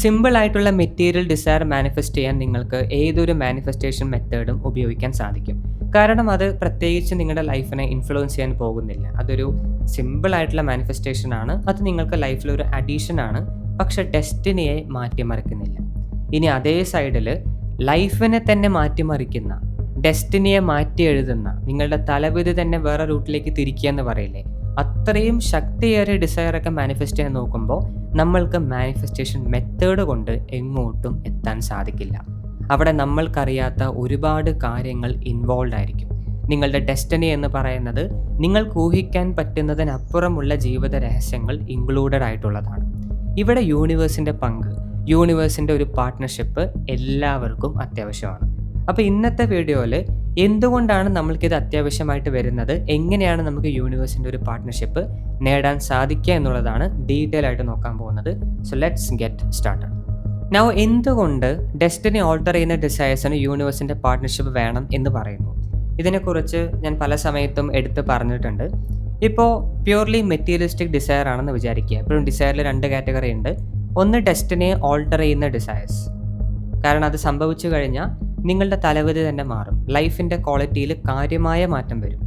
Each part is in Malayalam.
സിമ്പിൾ ആയിട്ടുള്ള മെറ്റീരിയൽ ഡിസയർ മാനിഫെസ്റ്റ് ചെയ്യാൻ നിങ്ങൾക്ക് ഏതൊരു മാനിഫെസ്റ്റേഷൻ മെത്തേഡും ഉപയോഗിക്കാൻ സാധിക്കും. കാരണം അത് പ്രത്യേകിച്ച് നിങ്ങളുടെ ലൈഫിനെ ഇൻഫ്ലുവൻസ് ചെയ്യാൻ പോകുന്നില്ല. അതൊരു സിമ്പിൾ ആയിട്ടുള്ള മാനിഫെസ്റ്റേഷൻ ആണ്. അത് നിങ്ങൾക്ക് ലൈഫിൽ ഒരു അഡീഷൻ ആണ്. പക്ഷെ ഡെസ്റ്റിനിയെ മാറ്റിമറിക്കുന്നില്ല. ഇനി അതേ സൈഡിൽ ലൈഫിനെ തന്നെ മാറ്റിമറിക്കുന്ന ഡെസ്റ്റിനിയെ മാറ്റി എഴുതുന്ന നിങ്ങളുടെ തലവിധി തന്നെ വേറെ റൂട്ടിലേക്ക് തിരിക്കുക എന്ന് പറയില്ലേ? അത്രയും ശക്തിയേറിയ ഡിസയറൊക്കെ മാനിഫെസ്റ്റ് ചെയ്യാൻ നോക്കുമ്പോൾ നമ്മൾക്ക് മാനിഫെസ്റ്റേഷൻ മെത്തേഡ് കൊണ്ട് എങ്ങോട്ടും എത്താൻ സാധിക്കില്ല. അവിടെ നമ്മൾക്കറിയാത്ത ഒരുപാട് കാര്യങ്ങൾ ഇൻവോൾവ് ആയിരിക്കും. നിങ്ങളുടെ ഡെസ്റ്റിനി എന്ന് പറയുന്നത് നിങ്ങൾക്ക് ഊഹിക്കാൻ പറ്റുന്നതിനപ്പുറമുള്ള ജീവിത രഹസ്യങ്ങൾ ഇൻക്ലൂഡഡ് ആയിട്ടുള്ളതാണ്. ഇവിടെ യൂണിവേഴ്സിന്റെ പങ്ക് യൂണിവേഴ്സിന്റെ ഒരു പാർട്ട്ണർഷിപ്പ് എല്ലാവർക്കും അത്യാവശ്യമാണ്. അപ്പോൾ ഇന്നത്തെ വീഡിയോയിൽ എന്തുകൊണ്ടാണ് നമ്മൾക്കിത് അത്യാവശ്യമായിട്ട് വരുന്നത്? എങ്ങനെയാണ് നമുക്ക് യൂണിവേഴ്സിന്റെ ഒരു പാർട്ട്ണർഷിപ്പ് നേടാൻ സാധിക്കുക എന്നുള്ളതാണ് ഡീറ്റെയിൽ ആയിട്ട് നോക്കാൻ പോകുന്നത്. So let's get start now എന്തുകൊണ്ട് ഡെസ്റ്റിനി ഓൾട്ടർ ചെയ്യുന്ന ഡിസൈസിന് യൂണിവേഴ്സിന്റെ പാർട്ട്ണർഷിപ്പ് വേണം എന്ന് പറയുന്നു? ഇതിനെക്കുറിച്ച് ഞാൻ പല സമയത്തും എടുത്ത് പറഞ്ഞിട്ടുണ്ട്. ഇപ്പോൾ പ്യൂർലി മെറ്റീരിയലിസ്റ്റിക് ഡിസയർ ആണെന്ന് വിചാരിക്കുക. ഇപ്പോഴും ഡിസയറിൽ രണ്ട് കാറ്റഗറി ഉണ്ട്. ഒന്ന് ഡെസ്റ്റിനെ ഓൾട്ടർ ചെയ്യുന്ന ഡിസയേഴ്സ് കാരണം അത് സംഭവിച്ചു കഴിഞ്ഞാൽ നിങ്ങളുടെ തലവിധി തന്നെ മാറും. ലൈഫിന്റെ ക്വാളിറ്റിയിൽ കാര്യമായ മാറ്റം വരും.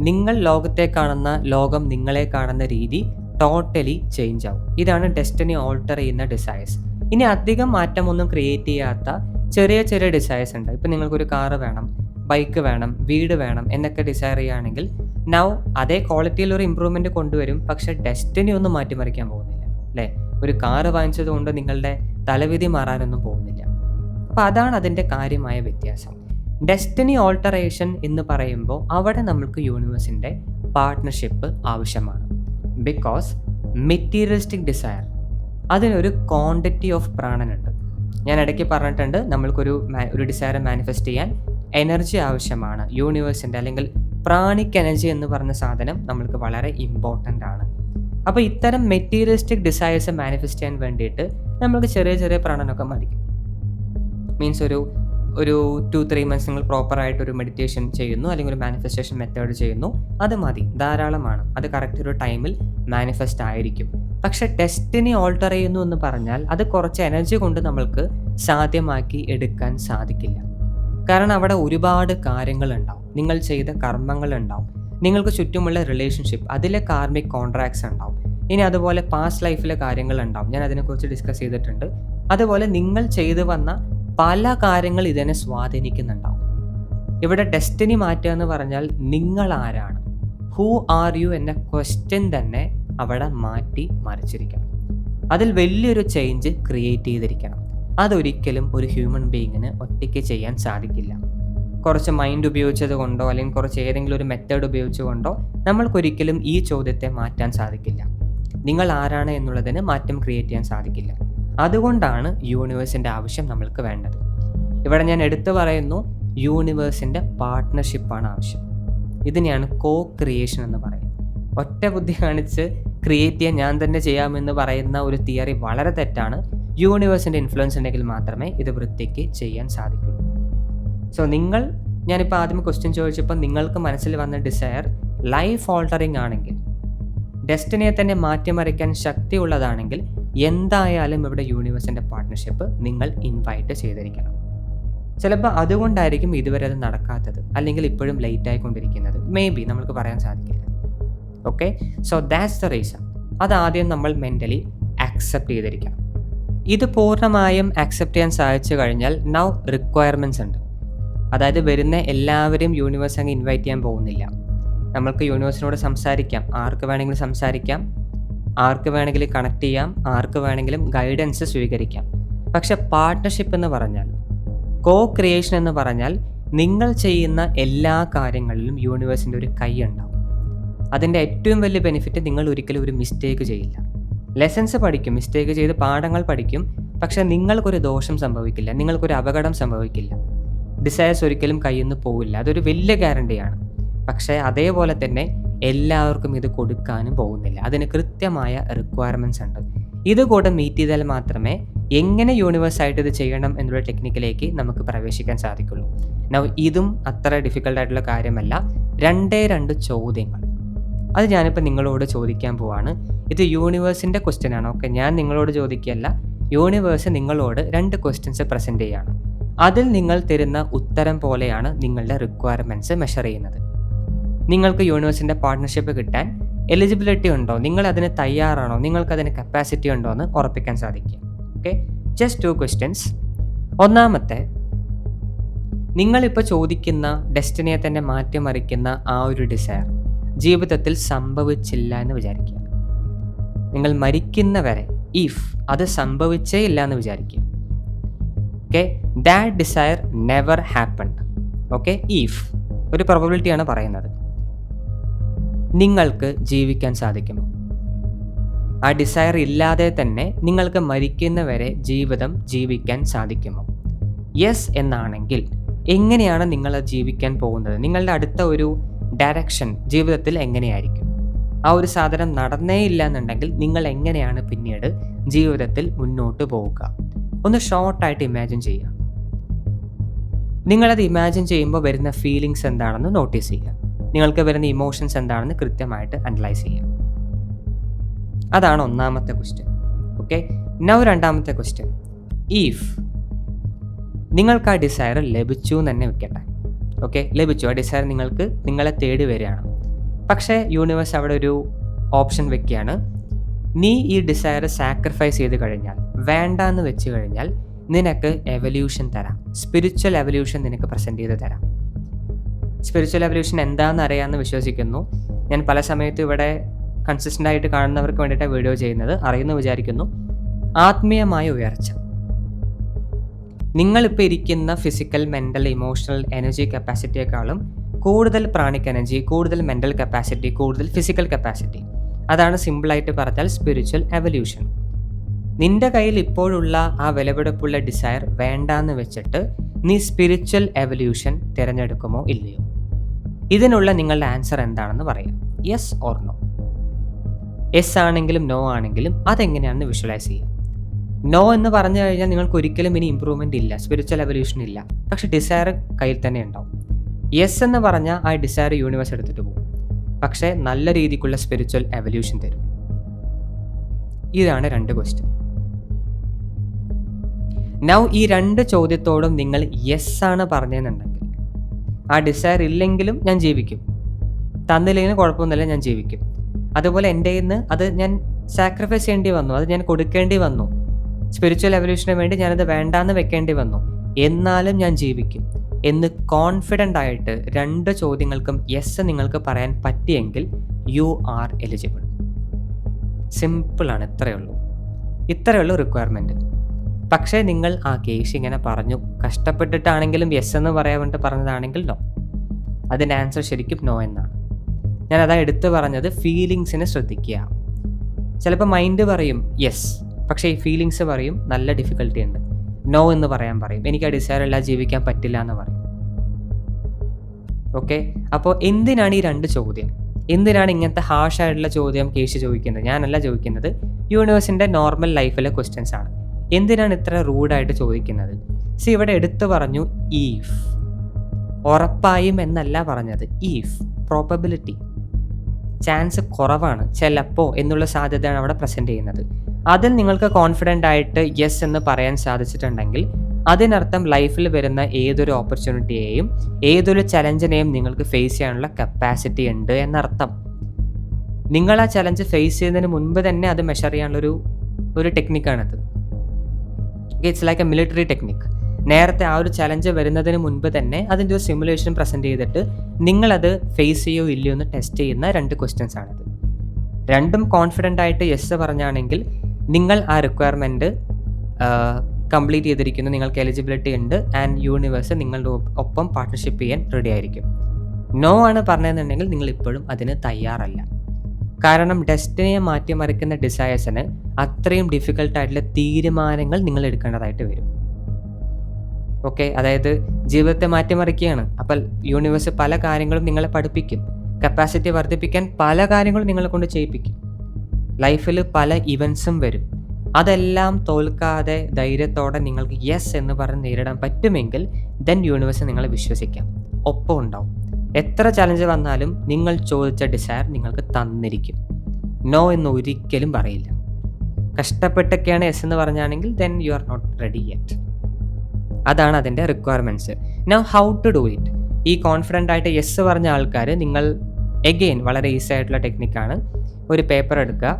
നിങ്ങൾ ലോകത്തെ കാണുന്ന ലോകം നിങ്ങളെ കാണുന്ന രീതി ടോട്ടലി ചേഞ്ച് ആവും. ഇതാണ് ഡെസ്റ്റിനി ഓൾട്ടർ ചെയ്യുന്ന ഡിസൈസ് ഇനി അധികം മാറ്റമൊന്നും ക്രിയേറ്റ് ചെയ്യാത്ത ചെറിയ ചെറിയ ഡിസൈസ് ഉണ്ട്. ഇപ്പം നിങ്ങൾക്കൊരു കാറ് വേണം ബൈക്ക് വേണം വീട് വേണം എന്നൊക്കെ ഡിസൈർ ചെയ്യുകയാണെങ്കിൽ നൗ അതേ ക്വാളിറ്റിയിൽ ഒരു ഇമ്പ്രൂവ്മെന്റ് കൊണ്ടുവരും. പക്ഷേ ഡെസ്റ്റിനി ഒന്നും മാറ്റിമറിക്കാൻ പോകുന്നില്ല. അല്ലേ? ഒരു കാറ് വാങ്ങിച്ചത് കൊണ്ട് നിങ്ങളുടെ തലവിധി മാറാനൊന്നും പോകുന്നില്ല. അപ്പോൾ അതാണ് അതിന്റെ കാര്യമായ വ്യത്യാസം. ഡെസ്റ്റിനി ഓൾട്ടറേഷൻ എന്ന് പറയുമ്പോൾ അവിടെ നമ്മൾക്ക് യൂണിവേഴ്സിന്റെ പാർട്ട്ണർഷിപ്പ് ആവശ്യമാണ്. ബിക്കോസ് മെറ്റീരിയലിസ്റ്റിക് ഡിസയർ അതിനൊരു ക്വാണ്ടിറ്റി ഓഫ് പ്രാണനുണ്ട്. ഞാൻ ഇടയ്ക്ക് പറഞ്ഞിട്ടുണ്ട് നമ്മൾക്കൊരു ഒരു ഡിസയർ മാനിഫെസ്റ്റ് ചെയ്യാൻ എനർജി ആവശ്യമാണ്. യൂണിവേഴ്സിന്റെ അല്ലെങ്കിൽ പ്രാണിക് എനർജി എന്ന് പറഞ്ഞ സാധനം നമ്മൾക്ക് വളരെ ഇമ്പോർട്ടന്റ് ആണ്. അപ്പോൾ ഇത്തരം മെറ്റീരിയലിസ്റ്റിക് ഡിസയേഴ്സ് മാനിഫെസ്റ്റ് ചെയ്യാൻ വേണ്ടിയിട്ട് നമ്മൾക്ക് ചെറിയ ചെറിയ പ്രാണനൊക്കെ മതി. മീൻസ് ഒരു ഒരു ടു ത്രീ മന്ത്സ് നിങ്ങൾ പ്രോപ്പറായിട്ട് ഒരു മെഡിറ്റേഷൻ ചെയ്യുന്നു അല്ലെങ്കിൽ ഒരു മാനിഫെസ്റ്റേഷൻ മെത്തേഡ് ചെയ്യുന്നു അത് മതി ധാരാളമാണ്. അത് കറക്റ്റ് ഒരു ടൈമിൽ മാനിഫെസ്റ്റ് ആയിരിക്കും. പക്ഷെ ടെസ്റ്റിനെ ഓൾട്ടർ ചെയ്യുന്നു എന്ന് പറഞ്ഞാൽ അത് കുറച്ച് എനർജി കൊണ്ട് നമ്മൾക്ക് സാധ്യമാക്കി എടുക്കാൻ സാധിക്കില്ല. കാരണം അവിടെ ഒരുപാട് കാര്യങ്ങളുണ്ടാവും. നിങ്ങൾ ചെയ്ത കർമ്മങ്ങൾ കർമ്മങ്ങളുണ്ടാവും. നിങ്ങൾക്ക് ചുറ്റുമുള്ള റിലേഷൻഷിപ്പ് അതിലെ കാർമിക് കോൺട്രാക്ട്സ് ഉണ്ടാവും. ഇനി അതുപോലെ പാസ്റ്റ് ലൈഫിലെ കാര്യങ്ങൾ കാര്യങ്ങളുണ്ടാവും. ഞാൻ അതിനെക്കുറിച്ച് ഡിസ്കസ് ചെയ്തിട്ടുണ്ട്. അതുപോലെ നിങ്ങൾ ചെയ്തു വന്ന പല കാര്യങ്ങൾ ഇതിനെ സ്വാധീനിക്കുന്നുണ്ടാവും. ഇവിടെ ഡെസ്റ്റിനി മാറ്റുക എന്ന് പറഞ്ഞാൽ നിങ്ങൾ ആരാണ് ഹൂ ആർ യു എന്ന ക്വസ്റ്റ്യൻ തന്നെ അവിടെ മാറ്റി മറിച്ചിരിക്കണം. അതിൽ വലിയൊരു ചേഞ്ച് ക്രിയേറ്റ് ചെയ്തിരിക്കണം. അതൊരിക്കലും ഒരു ഹ്യൂമൻ ബീയിങ്ങിന് ഒറ്റയ്ക്ക് ചെയ്യാൻ സാധിക്കില്ല. കുറച്ച് മൈൻഡ് ഉപയോഗിച്ചത് കൊണ്ടോ അല്ലെങ്കിൽ കുറച്ച് ഏതെങ്കിലും ഒരു മെത്തേഡ് ഉപയോഗിച്ചുകൊണ്ടോ നമ്മൾക്കൊരിക്കലും ഈ ചോദ്യത്തെ മാറ്റാൻ സാധിക്കില്ല. നിങ്ങൾ ആരാണ് എന്നുള്ളതിന് മാറ്റം ക്രിയേറ്റ് ചെയ്യാൻ സാധിക്കില്ല. അതുകൊണ്ടാണ് യൂണിവേഴ്സിന്റെ ആവശ്യം നമ്മൾക്ക് വേണ്ടത്. ഇവിടെ ഞാൻ എടുത്തു പറയുന്നു യൂണിവേഴ്സിന്റെ പാർട്ട്ണർഷിപ്പാണ് ആവശ്യം. ഇതിനെയാണ് കോ ക്രിയേഷൻ എന്ന് പറയുന്നത്. ഒറ്റ ബുദ്ധി കാണിച്ച് ക്രിയേറ്റ് ചെയ്യാൻ ഞാൻ തന്നെ ചെയ്യാമെന്ന് പറയുന്ന ഒരു തിയറി വളരെ തെറ്റാണ്. യൂണിവേഴ്സിന്റെ ഇൻഫ്ലുവൻസ് ഉണ്ടെങ്കിൽ മാത്രമേ ഇത് വൃത്തിക്ക് ചെയ്യാൻ സാധിക്കുള്ളൂ. സോ നിങ്ങൾ ഞാനിപ്പോൾ ആദ്യം ക്വസ്റ്റ്യൻ ചോദിച്ചപ്പോൾ നിങ്ങൾക്ക് മനസ്സിൽ വന്ന ഡിസയർ ലൈഫ് ഓൾട്ടറിങ് ആണെങ്കിൽ ഡെസ്റ്റിനിയെ തന്നെ മാറ്റിമറിക്കാൻ ശക്തിയുള്ളതാണെങ്കിൽ എന്തായാലും ഇവിടെ യൂണിവേഴ്സിന്റെ പാർട്ട്ണർഷിപ്പ് നിങ്ങൾ ഇൻവൈറ്റ് ചെയ്തിരിക്കണം. ചിലപ്പോൾ അതുകൊണ്ടായിരിക്കും ഇതുവരെ അത് നടക്കാത്തത് അല്ലെങ്കിൽ ഇപ്പോഴും ലേറ്റ് ആയിക്കൊണ്ടിരിക്കുന്നത്. മേ ബി നമുക്ക് പറയാൻ സാധിക്കില്ല. Okay so that's the reason അതാദ്യം നമ്മൾ മെന്റലി ആക്സെപ്റ്റ് ചെയ്തിരിക്കണം. ഇത് പൂർണമായും ആക്സെപ്റ്റ് ചെയ്യാൻ സാധിച്ചു കഴിഞ്ഞാൽ നൗ റിക്വയർമെന്റ്സ് ഉണ്ട്. അതായത് വരുന്ന എല്ലാവരെയും യൂണിവേഴ്സ് അങ്ങ് ഇൻവൈറ്റ് ചെയ്യാൻ പോകുന്നില്ല. നമ്മൾക്ക് യൂണിവേഴ്സിനോട് സംസാരിക്കാം. ആർക്ക് വേണമെങ്കിലും സംസാരിക്കാം. ആർക്ക് വേണമെങ്കിലും കണക്ട് ചെയ്യാം ആർക്ക് വേണമെങ്കിലും ഗൈഡൻസ് സ്വീകരിക്കാം. പക്ഷെ പാർട്ട്ണർഷിപ്പ് എന്ന് പറഞ്ഞാൽ കോ ക്രിയേഷൻ എന്ന് പറഞ്ഞാൽ നിങ്ങൾ ചെയ്യുന്ന എല്ലാ കാര്യങ്ങളിലും യൂണിവേഴ്സിന്റെ ഒരു കൈ ഉണ്ടാവും. അതിന്റെ ഏറ്റവും വലിയ ബെനിഫിറ്റ് നിങ്ങൾ ഒരിക്കലും ഒരു മിസ്റ്റേക്ക് ചെയ്യില്ല. ലെസൻസ് പഠിക്കും മിസ്റ്റേക്ക് ചെയ്ത് പാഠങ്ങൾ പഠിക്കും പക്ഷെ നിങ്ങൾക്കൊരു ദോഷം സംഭവിക്കില്ല നിങ്ങൾക്കൊരു അപകടം സംഭവിക്കില്ല. ഡിസയേഴ്സ് ഒരിക്കലും കയ്യിൽ നിന്ന് പോവില്ല അതൊരു വലിയ ഗ്യാരണ്ടിയാണ് പക്ഷേ അതേപോലെ തന്നെ എല്ലാവർക്കും ഇത് കൊടുക്കാനും പോകുന്നില്ല. അതിന് കൃത്യമായ റിക്വയർമെന്റ്സ് ഉണ്ട്. ഇത് കൂടെ മീറ്റ് ചെയ്താൽ മാത്രമേ എങ്ങനെ യൂണിവേഴ്സായിട്ട് ഇത് ചെയ്യണം എന്നുള്ള ടെക്നിക്കിലേക്ക് നമുക്ക് പ്രവേശിക്കാൻ സാധിക്കുള്ളൂ. നൗ ഇതും അത്ര ഡിഫിക്കൽട്ട് ആയിട്ടുള്ള കാര്യമല്ല. രണ്ടേ രണ്ട് ചോദ്യങ്ങൾ. അത് ഞാനിപ്പോൾ നിങ്ങളോട് ചോദിക്കാൻ പോവാണ്. ഇത് യൂണിവേഴ്സിന്റെ ക്വസ്റ്റ്യൻ ആണ്. ഓക്കെ ഞാൻ നിങ്ങളോട് ചോദിക്കുകയല്ല. യൂണിവേഴ്സ് നിങ്ങളോട് രണ്ട് ക്വസ്റ്റ്യൻസ് പ്രസന്റ് ചെയ്യുകയാണ് അതിൽ നിങ്ങൾ തരുന്ന ഉത്തരം പോലെയാണ് നിങ്ങളുടെ റിക്വയർമെന്റ്സ് മെഷർ ചെയ്യുന്നത്. നിങ്ങൾക്ക് യൂണിവേഴ്സിന്റെ പാർട്ട്ണർഷിപ്പ് കിട്ടാൻ എലിജിബിലിറ്റി ഉണ്ടോ? നിങ്ങൾ അതിന് തയ്യാറാണോ? നിങ്ങൾക്ക് അതിന് കപ്പാസിറ്റി ഉണ്ടോ എന്ന് ഉറപ്പിക്കാൻ സാധിക്കും. ഓക്കെ ജസ്റ്റ് ടു ക്വസ്റ്റ്യൻസ് ഒന്നാമത്തെ നിങ്ങളിപ്പോൾ ചോദിക്കുന്ന ഡെസ്റ്റിനിയെ തന്നെ മാറ്റിമറിക്കുന്ന ആ ഒരു ഡിസയർ ജീവിതത്തിൽ സംഭവിച്ചില്ല എന്ന് വിചാരിക്കുക. നിങ്ങൾ മരിക്കുന്നവരെ ഇഫ് അത് സംഭവിച്ചേ ഇല്ല എന്ന് വിചാരിക്കുക. Okay that desire never happened okay if ഒരു പ്രോബബിലിറ്റിയാണ് പറയുന്നത്. നിങ്ങൾക്ക് ജീവിക്കാൻ സാധിക്കുമോ? ആ ഡിസയർ ഇല്ലാതെ തന്നെ നിങ്ങൾക്ക് മരിക്കുന്നവരെ ജീവിതം ജീവിക്കാൻ സാധിക്കുമോ? യെസ് എന്നാണെങ്കിൽ എങ്ങനെയാണ് നിങ്ങൾ ജീവിക്കാൻ പോകുന്നത്? നിങ്ങളുടെ അടുത്ത ഒരു ഡയറക്ഷൻ ജീവിതത്തിൽ എങ്ങനെയായിരിക്കും? ആ ഒരു സാധനം നടന്നേ ഇല്ല എന്നുണ്ടെങ്കിൽ നിങ്ങൾ എങ്ങനെയാണ് പിന്നീട് ജീവിതത്തിൽ മുന്നോട്ട് പോവുക? ഒന്ന് ഷോർട്ടായിട്ട് ഇമാജിൻ ചെയ്യുക. നിങ്ങളത് ഇമാജിൻ ചെയ്യുമ്പോൾ വരുന്ന ഫീലിങ്സ് എന്താണെന്ന് നോട്ടീസ് ചെയ്യുക. നിങ്ങൾക്ക് വരുന്ന ഇമോഷൻസ് എന്താണെന്ന് കൃത്യമായിട്ട് അനലൈസ് ചെയ്യാം. അതാണ് ഒന്നാമത്തെ ക്വസ്റ്റ്യൻ ഓക്കെ നൗ രണ്ടാമത്തെ ക്വസ്റ്റ്യൻ ഈഫ് നിങ്ങൾക്ക് ആ ഡിസയർ ലഭിച്ചു എന്ന് തന്നെ വെക്കട്ടെ. ഓക്കെ ലഭിച്ചു. ആ ഡിസയർ നിങ്ങൾക്ക് നിങ്ങളെ തേടി വരികയാണ്. പക്ഷേ യൂണിവേഴ്സ് അവിടെ ഒരു ഓപ്ഷൻ വെക്കുകയാണ്. നീ ഈ ഡിസയർ സാക്രിഫൈസ് ചെയ്ത് കഴിഞ്ഞാൽ വേണ്ട എന്ന് വെച്ച് കഴിഞ്ഞാൽ നിനക്ക് എവല്യൂഷൻ തരാം. സ്പിരിച്വൽ എവല്യൂഷൻ നിനക്ക് പ്രസന്റ് ചെയ്ത് തരാം. സ്പിരിച്വൽ എവല്യൂഷൻ എന്താണെന്ന് അറിയാമെന്ന് വിശ്വസിക്കുന്നു. ഞാൻ പല സമയത്തും ഇവിടെ കൺസിസ്റ്റന്റ് ആയിട്ട് കാണുന്നവർക്ക് വേണ്ടിയിട്ട് വീഡിയോ ചെയ്യുന്നത്. അറിയുന്നു വിചാരിക്കുന്നു. ആത്മീയമായ ഉയർച്ച. നിങ്ങളിപ്പോൾ ഇരിക്കുന്ന ഫിസിക്കൽ മെന്റൽ ഇമോഷണൽ എനർജി കപ്പാസിറ്റിയേക്കാളും കൂടുതൽ പ്രാണിക് എനർജി കൂടുതൽ മെന്റൽ കപ്പാസിറ്റി കൂടുതൽ ഫിസിക്കൽ കപ്പാസിറ്റി അതാണ് സിമ്പിളായിട്ട് പറഞ്ഞാൽ സ്പിരിച്വൽ എവല്യൂഷൻ നിന്റെ കയ്യിൽ ഇപ്പോഴുള്ള ആ വിലപിടിപ്പുള്ള ഡിസയർ വേണ്ടാന്ന് വെച്ചിട്ട് നീ സ്പിരിച്വൽ എവല്യൂഷൻ തിരഞ്ഞെടുക്കുമോ ഇല്ലയോ? ഇതിനുള്ള നിങ്ങളുടെ ആൻസർ എന്താണെന്ന് പറയാം. യെസ് ഓർ നോ യെസ് ആണെങ്കിലും നോ ആണെങ്കിലും അതെങ്ങനെയാണെന്ന് വിഷ്വലൈസ് ചെയ്യുക നോ എന്ന് പറഞ്ഞു കഴിഞ്ഞാൽ നിങ്ങൾക്ക് ഒരിക്കലും ഇനി ഇമ്പ്രൂവ്മെന്റ് ഇല്ല സ്പിരിച്വൽ എവല്യൂഷൻ ഇല്ല. പക്ഷേ ഡിസയർ കയ്യിൽ തന്നെ ഉണ്ടാവും. യെസ് എന്ന് പറഞ്ഞാൽ ആ ഡിസയർ യൂണിവേഴ്സ് എടുത്തിട്ട് പോകും. പക്ഷേ നല്ല രീതിക്കുള്ള സ്പിരിച്വൽ എവല്യൂഷൻ തരും. ഇതാണ് രണ്ട് ക്വസ്റ്റ്യൻ നൗ ഈ രണ്ട് ചോദ്യത്തോടും നിങ്ങൾ യെസ് ആണ് പറഞ്ഞതെന്നുണ്ടെങ്കിൽ ആ ഡിസയർ ഇല്ലെങ്കിലും ഞാൻ ജീവിക്കും. തന്നില്ലെങ്കിലും കുഴപ്പമൊന്നുമില്ല ഞാൻ ജീവിക്കും. അതുപോലെ എന്റെ നിന്ന് അത് ഞാൻ സാക്രിഫൈസ് ചെയ്യേണ്ടി വന്നു അത് ഞാൻ കൊടുക്കേണ്ടി വന്നു. സ്പിരിച്വൽ എവല്യൂഷന് വേണ്ടി ഞാനത് വേണ്ടാന്ന് വെക്കേണ്ടി വന്നു. എന്നാലും ഞാൻ ജീവിക്കും. എന്ന് കോൺഫിഡന്റ് ആയിട്ട് രണ്ട് ചോദ്യങ്ങൾക്കും യെസ് നിങ്ങൾക്ക് പറയാൻ പറ്റിയെങ്കിൽ യു ആർ എലിജിബിൾ സിമ്പിളാണ് ഇത്രയേ ഉള്ളൂ. ഇത്രയേ ഉള്ളൂ റിക്വയർമെന്റ് പക്ഷേ നിങ്ങൾ ആ കേസ് ഇങ്ങനെ പറഞ്ഞു. കഷ്ടപ്പെട്ടിട്ടാണെങ്കിലും യെസ് എന്ന് പറയാൻ വേണ്ടി പറഞ്ഞതാണെങ്കിൽ നോ അതിന്റെ ആൻസർ ശരിക്കും നോ എന്നാണ്. ഞാൻ അതാ എടുത്തു പറഞ്ഞത് ഫീലിങ്സിനെ ശ്രദ്ധിക്കുക. ചിലപ്പോൾ മൈൻഡ് പറയും യെസ് പക്ഷേ ഈ ഫീലിങ്സ് പറയും നല്ല ഡിഫിക്കൽട്ടി ഉണ്ട്. നോ എന്ന് പറയാൻ പറയും. എനിക്ക് ആ ഡിസയർ എല്ലാം ജീവിക്കാൻ പറ്റില്ല എന്ന് പറയും. ഓക്കെ അപ്പോൾ എന്തിനാണ് ഈ രണ്ട് ചോദ്യം? എന്തിനാണ് ഇങ്ങനത്തെ ഹാഷ് ആയിട്ടുള്ള ചോദ്യം കേസ് ചോദിക്കുന്നത്? ഞാനല്ല ചോദിക്കുന്നത് യൂണിവേഴ്സിന്റെ നോർമൽ ലൈഫിലെ ക്വസ്റ്റ്യൻസ് ആണ്. എന്തിനാണ് ഇത്ര റൂഡായിട്ട് ചോദിക്കുന്നത്? സി ഇവിടെ എടുത്തു പറഞ്ഞു ഈഫ് ഉറപ്പായും എന്നല്ല പറഞ്ഞത്. ഈഫ് പ്രോബബിലിറ്റി ചാൻസ് കുറവാണ്. ചിലപ്പോൾ എന്നുള്ള സാധ്യതയാണ് അവിടെ പ്രസന്റ് ചെയ്യുന്നത്. അതിൽ നിങ്ങൾക്ക് കോൺഫിഡന്റ് ആയിട്ട് യെസ് എന്ന് പറയാൻ സാധിച്ചിട്ടുണ്ടെങ്കിൽ അതിനർത്ഥം ലൈഫിൽ വരുന്ന ഏതൊരു ഓപ്പർച്യൂണിറ്റിയെയും ഏതൊരു ചലഞ്ചിനെയും നിങ്ങൾക്ക് ഫേസ് ചെയ്യാനുള്ള കപ്പാസിറ്റി ഉണ്ട് എന്നർത്ഥം. നിങ്ങൾ ആ ചലഞ്ച് ഫേസ് ചെയ്യുന്നതിന് മുൻപ് തന്നെ അത് മെഷർ ചെയ്യാനുള്ളൊരു ഒരു ടെക്നിക്കാണത് it's like a military technique നേരത്തെ ആ ഒരു ചലഞ്ച് വരുന്നതിന് മുൻപ് തന്നെ അതിന്റെ ഒരു സിമുലേഷൻ പ്രസന്റ് ചെയ്തിട്ട് നിങ്ങളത് ഫേസ് ചെയ്യോ ഇല്ലയോ എന്ന് ടെസ്റ്റ് ചെയ്യുന്ന രണ്ട് ക്വസ്റ്റ്യൻസ് ആണിത്. രണ്ടും കോൺഫിഡന്റ് ആയിട്ട് യെസ് പറഞ്ഞാണെങ്കിൽ നിങ്ങൾ ആ റിക്വയർമെന്റ് കംപ്ലീറ്റ് ചെയ്തിരിക്കുന്നു നിങ്ങൾക്ക് എലിജിബിലിറ്റി ഉണ്ട് ആൻഡ് യൂണിവേഴ്സ് നിങ്ങളുടെ ഒപ്പം പാർട്ട്ണർഷിപ്പ് ചെയ്യാൻ റെഡി ആയിരിക്കും. നോ ആണ് പറഞ്ഞതെന്നുണ്ടെങ്കിൽ നിങ്ങൾ ഇപ്പോഴും അതിന് തയ്യാറല്ല. കാരണം ഡെസ്റ്റിനിയെ മാറ്റിമറിക്കുന്ന ഡിസയേഴ്സിന് അത്രയും ഡിഫിക്കൽട്ടായിട്ടുള്ള തീരുമാനങ്ങൾ നിങ്ങൾ എടുക്കേണ്ടതായിട്ട് വരും. ഓക്കെ അതായത് ജീവിതത്തെ മാറ്റിമറിക്കുകയാണ്. അപ്പോൾ യൂണിവേഴ്സ് പല കാര്യങ്ങളും നിങ്ങളെ പഠിപ്പിക്കും. കപ്പാസിറ്റി വർദ്ധിപ്പിക്കാൻ പല കാര്യങ്ങളും നിങ്ങളെ കൊണ്ട് ചെയ്യിപ്പിക്കും. ലൈഫിൽ പല ഇവൻസും വരും. അതെല്ലാം തോൽക്കാതെ ധൈര്യത്തോടെ നിങ്ങൾക്ക് യെസ് എന്ന് പറഞ്ഞ് നേരിടാൻ പറ്റുമെങ്കിൽ ദെൻ യൂണിവേഴ്സ് നിങ്ങളെ വിശ്വസിക്കാം. ഒപ്പം ഉണ്ടാവും. എത്ര ചലഞ്ച് വന്നാലും നിങ്ങൾ ചോദിച്ച ഡിസയർ നിങ്ങൾക്ക് തന്നിരിക്കും. നോ എന്ന് ഒരിക്കലും പറയില്ല. കഷ്ടപ്പെട്ടൊക്കെയാണ് എസ് എന്ന് പറഞ്ഞാണെങ്കിൽ then you are not ready yet അതാണ് അതിന്റെ requirements now how to do it ഈ കോൺഫിഡന്റ് ആയിട്ട് യെസ് പറഞ്ഞ ആൾക്കാർ നിങ്ങൾ എഗെയിൻ വളരെ ഈസി ആയിട്ടുള്ള ടെക്നിക്കാണ് ഒരു പേപ്പർ എടുക്കുക.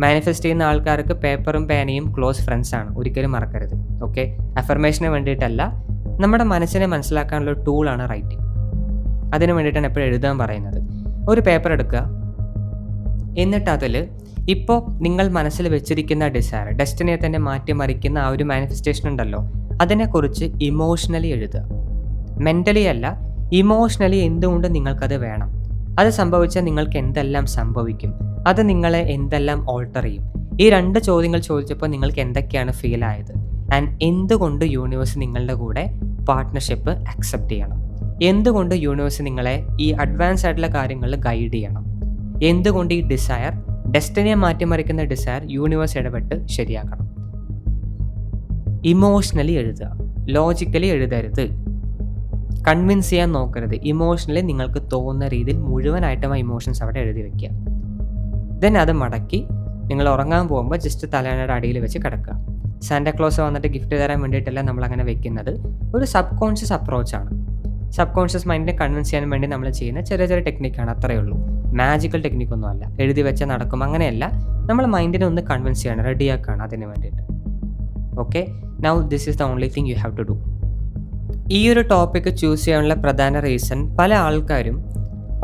മാനിഫെസ്റ്റ് ചെയ്യുന്ന ആൾക്കാർക്ക് പേപ്പറും പേനയും ക്ലോസ് ഫ്രണ്ട്സ് ആണ്. ഒരിക്കലും മറക്കരുത്. ഓക്കെ അഫർമേഷന് വേണ്ടിയിട്ടല്ല. നമ്മുടെ മനസ്സിനെ മനസ്സിലാക്കാനുള്ള ടൂളാണ് റൈറ്റിംഗ് അതിന് വേണ്ടിയിട്ടാണ് എപ്പോഴും എഴുതാൻ പറയുന്നത്. ഒരു പേപ്പർ എടുക്കുക. എന്നിട്ട് അതിൽ ഇപ്പോൾ നിങ്ങൾ മനസ്സിൽ വെച്ചിരിക്കുന്ന ഡിസയർ ഡെസ്റ്റിനിയെ തന്നെ മാറ്റിമറിക്കുന്ന ആ ഒരു മാനിഫെസ്റ്റേഷൻ ഉണ്ടല്ലോ. അതിനെക്കുറിച്ച് ഇമോഷണലി എഴുതുക. മെന്റലി അല്ല ഇമോഷണലി എന്തുകൊണ്ട് നിങ്ങൾക്കത് വേണം? അത് സംഭവിച്ചാൽ നിങ്ങൾക്ക് എന്തെല്ലാം സംഭവിക്കും? അത് നിങ്ങളെ എന്തെല്ലാം ഓൾട്ടർ ചെയ്യും? ഈ രണ്ട് ചോദ്യങ്ങൾ ചോദിച്ചപ്പോൾ നിങ്ങൾക്ക് എന്തൊക്കെയാണ് ഫീൽ ആയത്? ആൻഡ് എന്തുകൊണ്ട് യൂണിവേഴ്സ് നിങ്ങളുടെ കൂടെ പാർട്ട്ണർഷിപ്പ് അക്സെപ്റ്റ് ചെയ്യണം? എന്തുകൊണ്ട് യൂണിവേഴ്സ് നിങ്ങളെ ഈ അഡ്വാൻസ് ആയിട്ടുള്ള കാര്യങ്ങളിൽ ഗൈഡ് ചെയ്യണം? എന്തുകൊണ്ട് ഈ ഡിസയർ ഡെസ്റ്റിനിയെ മാറ്റിമറിക്കുന്ന ഡിസയർ യൂണിവേഴ്സ് ഇടപെട്ട് ശരിയാക്കണം? ഇമോഷണലി എഴുതുക. ലോജിക്കലി എഴുതരുത്. കൺവിൻസ് ചെയ്യാൻ നോക്കരുത്. ഇമോഷണലി നിങ്ങൾക്ക് തോന്നുന്ന രീതിയിൽ മുഴുവനായിട്ടും ആ ഇമോഷൻസ് അവിടെ എഴുതി വെക്കുക. ദെൻ അത് മടക്കി നിങ്ങൾ ഉറങ്ങാൻ പോകുമ്പോൾ ജസ്റ്റ് തലേണയുടെ അടിയിൽ വെച്ച് കിടക്കുക. സാന്റാക്ലോസ് വന്നിട്ട് ഗിഫ്റ്റ് തരാൻ വേണ്ടിയിട്ടല്ല നമ്മൾ അങ്ങനെ വെക്കുന്നത്? ഒരു സബ് കോൺഷ്യസ് അപ്രോച്ചാണ് സബ് കോൺഷ്യസ് മൈൻഡിനെ കൺവിൻസ് ചെയ്യാൻ വേണ്ടി നമ്മൾ ചെയ്യുന്ന ചെറിയ ചെറിയ ടെക്നിക്കാണ് അത്രയേ ഉള്ളൂ. മാജിക്കൽ ടെക്നിക്കൊന്നും അല്ല. എഴുതി വെച്ചാൽ നടക്കും അങ്ങനെയല്ല. നമ്മൾ മൈൻഡിനെ ഒന്ന് കൺവിൻസ് ചെയ്യണം റെഡിയാക്കുകയാണ് അതിന് വേണ്ടിയിട്ട്. Okay now this is the only thing you have to do ഈ ഒരു ടോപ്പിക്ക് ചൂസ് ചെയ്യാനുള്ള പ്രധാന റീസൺ പല ആൾക്കാരും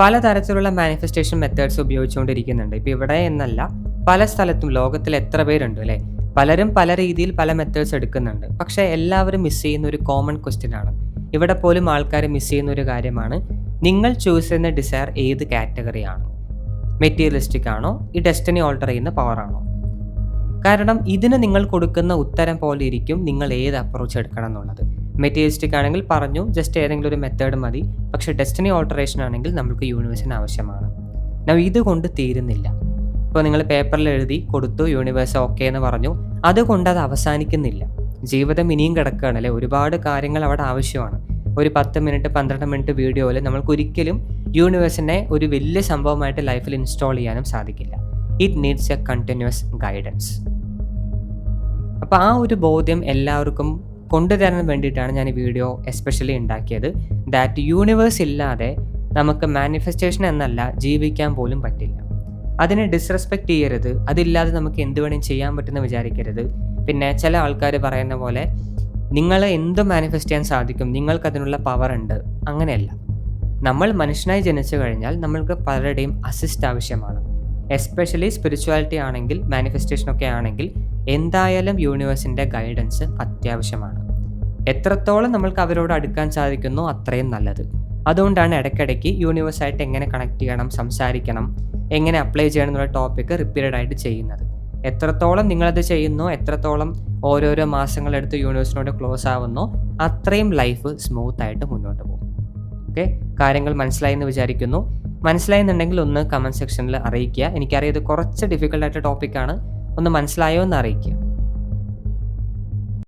പലതരത്തിലുള്ള മാനിഫെസ്റ്റേഷൻ മെത്തേഡ്സ് ഉപയോഗിച്ചുകൊണ്ടിരിക്കുന്നുണ്ട്. ഇപ്പോൾ ഇവിടെ എന്നല്ല പല സ്ഥലത്തും ലോകത്തിൽ എത്ര പേരുണ്ട് അല്ലേ? പലരും പല രീതിയിൽ പല മെത്തേഡ്സ് എടുക്കുന്നുണ്ട്. പക്ഷേ എല്ലാവരും മിസ് ചെയ്യുന്ന ഒരു കോമൺ ക്വസ്റ്റ്യൻ ആണ്. ഇവിടെ പോലും ആൾക്കാർ മിസ് ചെയ്യുന്ന ഒരു കാര്യമാണ്. നിങ്ങൾ ചൂസ് ചെയ്യുന്ന ഡിസയർ ഏത് കാറ്റഗറിയാണ് മെറ്റീരിയലിസ്റ്റിക് ആണോ? ഈ ഡെസ്റ്റിനി ഓൾട്ടർ ചെയ്യുന്ന പവർ ആണോ? കാരണം ഇതിന് നിങ്ങൾ കൊടുക്കുന്ന ഉത്തരം പോലെ ഇരിക്കും നിങ്ങൾ ഏത് അപ്രോച്ച് എടുക്കണം എന്നുള്ളത്. മെറ്റീരിയലിസ്റ്റിക് ആണെങ്കിൽ പറഞ്ഞു ജസ്റ്റ് ഏതെങ്കിലും ഒരു മെത്തേഡ് മതി. പക്ഷേ ഡെസ്റ്റിനി ഓൾട്ടറേഷൻ ആണെങ്കിൽ നമുക്ക് യൂണിവേഴ്സിന് ആവശ്യമാണ്. നൗ ഇതുകൊണ്ട് തീരുന്നില്ല. ഇപ്പോൾ നിങ്ങൾ പേപ്പറിൽ എഴുതി കൊടുത്തു യൂണിവേഴ്സ് ഓക്കെ എന്ന് പറഞ്ഞു. അതുകൊണ്ട് അത് അവസാനിക്കുന്നില്ല. ജീവിതം ഇനിയും കിടക്കുകയാണ് അല്ലെ? ഒരുപാട് കാര്യങ്ങൾ അവിടെ ആവശ്യമാണ്. ഒരു പത്ത് മിനിറ്റ് പന്ത്രണ്ട് മിനിറ്റ് വീഡിയോയിൽ നമ്മൾക്ക് ഒരിക്കലും യൂണിവേഴ്സിനെ ഒരു വലിയ സംഭവമായിട്ട് ലൈഫിൽ ഇൻസ്റ്റാൾ ചെയ്യാനും സാധിക്കില്ല. It needs a continuous guidance അപ്പോൾ ആ ഒരു ബോധ്യം എല്ലാവർക്കും കൊണ്ടുതരാൻ വേണ്ടിയിട്ടാണ് ഞാൻ ഈ വീഡിയോ എസ്പെഷ്യലി ഉണ്ടാക്കിയത്. ദാറ്റ് യൂണിവേഴ്സ് ഇല്ലാതെ നമുക്ക് മാനിഫെസ്റ്റേഷൻ എന്നല്ല ജീവിക്കാൻ പോലും പറ്റില്ല. അതിനെ ഡിസ്റെസ്പെക്റ്റ് ചെയ്യരുത് അതില്ലാതെ നമുക്ക് എന്ത് വേണേലും ചെയ്യാൻ പറ്റുമെന്ന് വിചാരിക്കരുത്. പിന്നെ ചില ആൾക്കാർ പറയുന്ന പോലെ നിങ്ങൾ എന്ത് മാനിഫെസ്റ്റ് ചെയ്യാൻ സാധിക്കും? നിങ്ങൾക്ക് അതിനുള്ള പവർ ഉണ്ട്. അങ്ങനെയല്ല. നമ്മൾ മനുഷ്യനായി ജനിച്ചു കഴിഞ്ഞാൽ നമ്മൾക്ക് പലരുടെയും അസിസ്റ്റ് ആവശ്യമാണ്. എസ്പെഷ്യലി സ്പിരിച്വാലിറ്റി ആണെങ്കിൽ മാനിഫെസ്റ്റേഷൻ ഒക്കെ ആണെങ്കിൽ എന്തായാലും യൂണിവേഴ്സിന്റെ ഗൈഡൻസ് അത്യാവശ്യമാണ്. എത്രത്തോളം നമ്മൾക്ക് അവരോട് അടുക്കാൻ സാധിക്കുന്നോ അത്രയും നല്ലത്. അതുകൊണ്ടാണ് ഇടയ്ക്കിടയ്ക്ക് യൂണിവേഴ്സായിട്ട് എങ്ങനെ കണക്ട് ചെയ്യണം സംസാരിക്കണം എങ്ങനെ അപ്ലൈ ചെയ്യണം എന്നുള്ള ടോപ്പിക്ക് റിപ്പീറ്റഡ് ആയിട്ട് ചെയ്യുന്നത്. എത്രത്തോളം നിങ്ങളത് ചെയ്യുന്നു എത്രത്തോളം ഓരോരോ മാസങ്ങളെടുത്ത് യൂണിവേഴ്സിനോട് ക്ലോസ് ആവുന്നോ അത്രയും ലൈഫ് സ്മൂത്ത് ആയിട്ട് മുന്നോട്ട് പോകും. ഓക്കെ കാര്യങ്ങൾ മനസ്സിലായി എന്ന് വിചാരിക്കുന്നു. മനസ്സിലായെന്നുണ്ടെങ്കിൽ ഒന്ന് കമന്റ് സെക്ഷനിൽ അറിയിക്കുക. എനിക്കറിയാം ഇത് കുറച്ച് ഡിഫിക്കൽട്ടായിട്ട് ടോപ്പിക്കാണ് ഒന്ന് മനസ്സിലായോ എന്ന് അറിയിക്കുക.